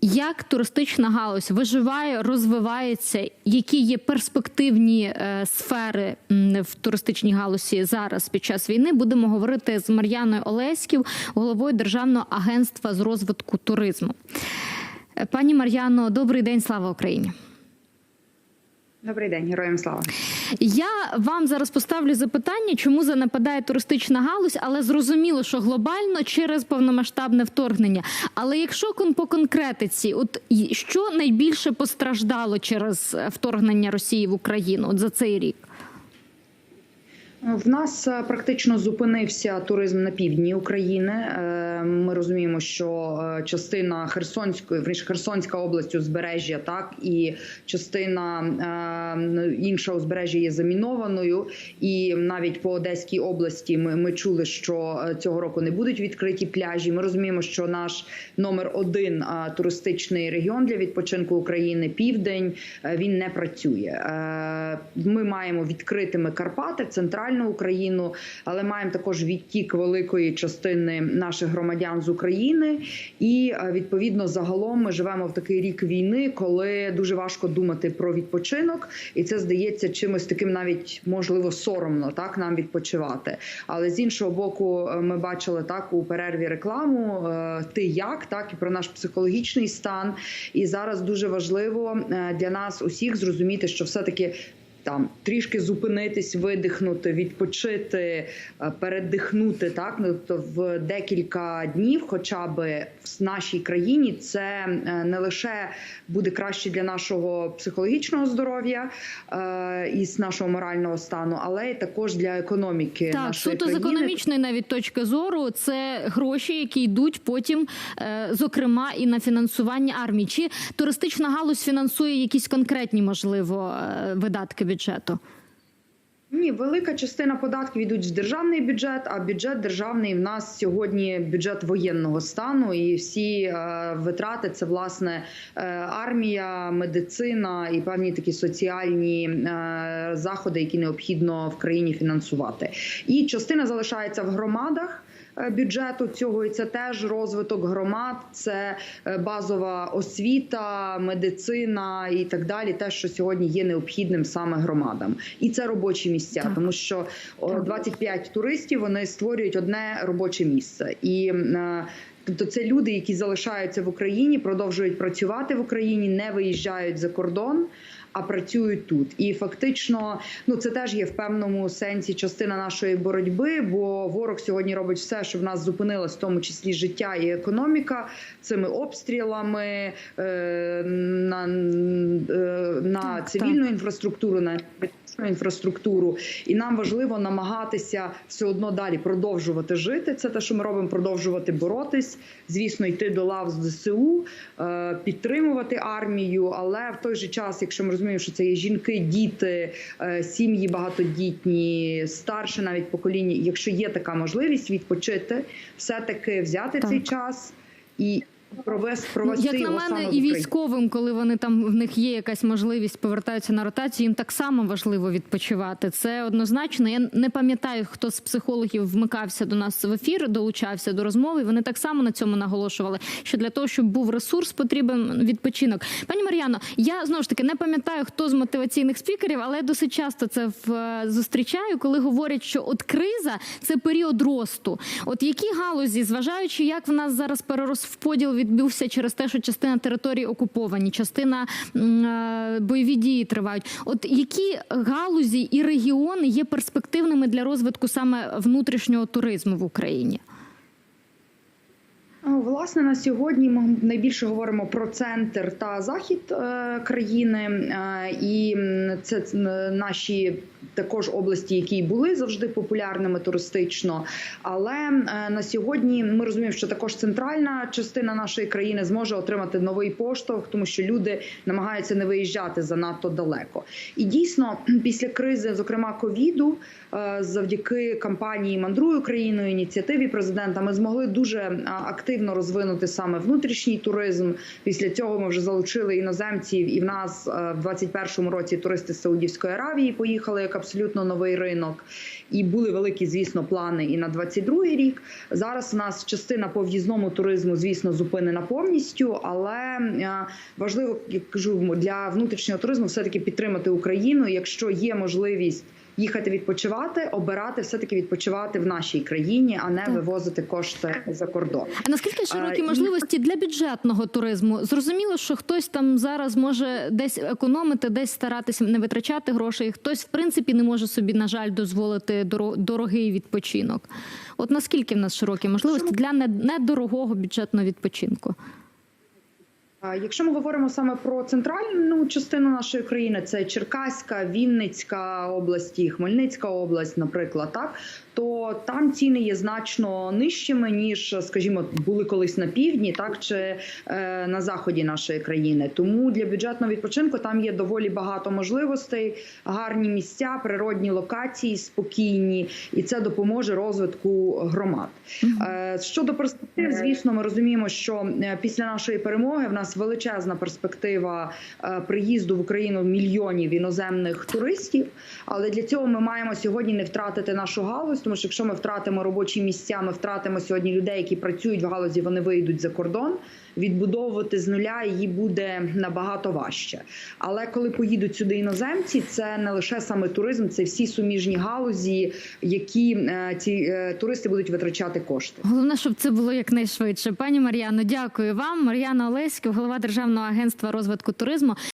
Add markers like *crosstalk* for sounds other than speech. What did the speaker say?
Як туристична галузь виживає, розвивається, які є перспективні е, сфери в туристичній галузі зараз під час війни? Будемо говорити з Мар'яною Олеськів, головою Державного агентства з розвитку туризму. Е, Пані Мар'яно, добрий день, слава Україні. Добрий день, героям слава. Я вам зараз поставлю запитання, чому занепадає туристична галузь, але зрозуміло, що глобально через повномасштабне вторгнення. Але якщо по конкретиці, от що найбільше постраждало через е, вторгнення Росії в Україну от за цей рік? В нас е, практично зупинився туризм на півдні України. Е, Ми розуміємо, що е, частина Херсонської, верніше, Херсонська область узбережжя, так і частина інша узбережжя є замінованою. І навіть по Одеській області ми, ми чули, що цього року не будуть відкриті пляжі. Ми розуміємо, що наш номер один туристичний регіон для відпочинку України Південь він не працює. Ми маємо відкритими Карпати, центральну Україну, але маємо також відтік великої частини наших громадян з України. І е, відповідно загалом ми живемо в такий рік війни, коли дуже важко думати про відпочинок, і це здається чимось таким, навіть можливо, соромно так нам відпочивати. Але з іншого боку, е, ми бачили так у перерві рекламу е, ти як так і про наш психологічний стан. І зараз дуже важливо для нас усіх зрозуміти, що все таки. Там трішки зупинитись, видихнути, відпочити, е, передихнути так. Ну тобто в декілька днів, хоча б в нашій країні, це е, не лише буде краще для нашого психологічного здоров'я е, і з нашого морального стану, але й також для економіки Так, нашої суто з економічної навіть точки зору, це гроші, які йдуть потім, е, зокрема, і на фінансування армії. Чи туристична галузь фінансує якісь конкретні, можливо, е, видатки бюджету? Ні, велика частина податків йдуть в державний бюджет, а бюджет державний в нас сьогодні бюджет воєнного стану, і всі е, витрати це власне е, армія, медицина і певні такі соціальні е, заходи, які необхідно в країні фінансувати. І частина залишається в громадах. Е, Бюджету цього і це теж розвиток громад, це е, базова освіта, медицина і так далі. Те, що сьогодні є необхідним саме громадам, і це робочі місця, Так. тому що о, 25 туристів вони створюють одне робоче місце і. е, Тобто це люди, які залишаються в Україні, продовжують працювати в Україні, не виїжджають за кордон, а працюють тут. І фактично, ну це теж є в певному сенсі частина нашої боротьби, бо ворог сьогодні робить все, щоб в нас зупинилось, в тому числі життя і економіка цими обстрілами е, на, е, на Так, цивільну інфраструктуру, на інфраструктуру. І нам важливо намагатися все одно далі продовжувати жити. Це те, що ми робимо, продовжувати боротись. Звісно, йти до лав з ЗСУ, е, підтримувати армію. Але в той же час, якщо ми розуміємо, що це є жінки, діти, е, сім'ї багатодітні, старше навіть покоління. Якщо є така можливість відпочити, все таки взяти Так. цей час і провести провести Як на мене, саме і військовим, коли вони там в них є якась можливість повертаються на ротацію, їм так само важливо відпочивати. Це однозначно. Я не пам'ятаю, хто з психологів вмикався до нас в ефір, долучався до розмови. Вони так само на цьому наголошували. Що для того, щоб був ресурс, потрібен відпочинок. Пані Мар'яно, я знову ж таки не пам'ятаю, хто з мотиваційних спікерів, але я досить часто це в, е, зустрічаю, коли говорять, що от криза це період росту. От які галузі, зважаючи, як в нас зараз перерозподіл відбувся через те, що частина території окуповані, частина е, бойові дії тривають. От які галузі і регіони є перспективними для розвитку саме внутрішнього туризму в Україні? Ну, Власне, на сьогодні ми найбільше говоримо про центр та захід е, країни, е, і це наші також області, які були завжди популярними туристично. Але е, на сьогодні ми розуміємо, що також центральна частина нашої країни зможе отримати новий поштовх, тому що люди намагаються не виїжджати занадто далеко. І дійсно, *clears throat* після кризи, зокрема ковіду, е, завдяки кампанії Мандруй Україною, ініціативі президента, ми змогли дуже активно активно розвинути саме внутрішній туризм. Після цього ми вже залучили іноземців, і в нас е, в 2021 році туристи з Саудівської Аравії поїхали як абсолютно новий ринок. І були великі, звісно, плани і на 22-й рік. Зараз у нас частина по в'їзному туризму, звісно, зупинена повністю, але е, важливо як кажу для внутрішнього туризму все таки підтримати Україну. Якщо є можливість їхати відпочивати, обирати все таки відпочивати в нашій країні, а не Так. вивозити кошти за кордон. А наскільки широкі і- можливості для бюджетного туризму? Зрозуміло, що хтось там зараз може десь економити, десь старатися не витрачати грошей. Хтось, в принципі, не може собі, на жаль, дозволити доро- дорогий відпочинок. От наскільки в нас широкі можливості для не- недорогого бюджетного відпочинку? Якщо ми говоримо саме про центральну частину нашої країни, це Черкаська, Вінницька області, Хмельницька область, наприклад, так то там ціни є значно нижчими ніж, скажімо, були колись на півдні, так чи е, на заході нашої країни. Тому для бюджетного відпочинку там є доволі багато можливостей, гарні місця, природні локації, спокійні, і це допоможе розвитку громад. Е, Щодо перспектив, звісно, ми розуміємо, що е, після нашої перемоги в нас величезна перспектива е, приїзду в Україну мільйонів іноземних туристів. Але для цього ми маємо сьогодні не втратити нашу галузь, тому що якщо ми втратимо робочі місця, ми втратимо сьогодні людей, які працюють в галузі, вони вийдуть за кордон. Відбудовувати з нуля її буде набагато важче. Але коли поїдуть сюди іноземці, це не лише саме туризм, це всі суміжні галузі, які е, ці е, туристи будуть витрачати кошти. Головне, щоб це було якнайшвидше. Пані Мар'яно, дякую вам. Мар'яна Олеськів, голова Державного агентства розвитку туризму.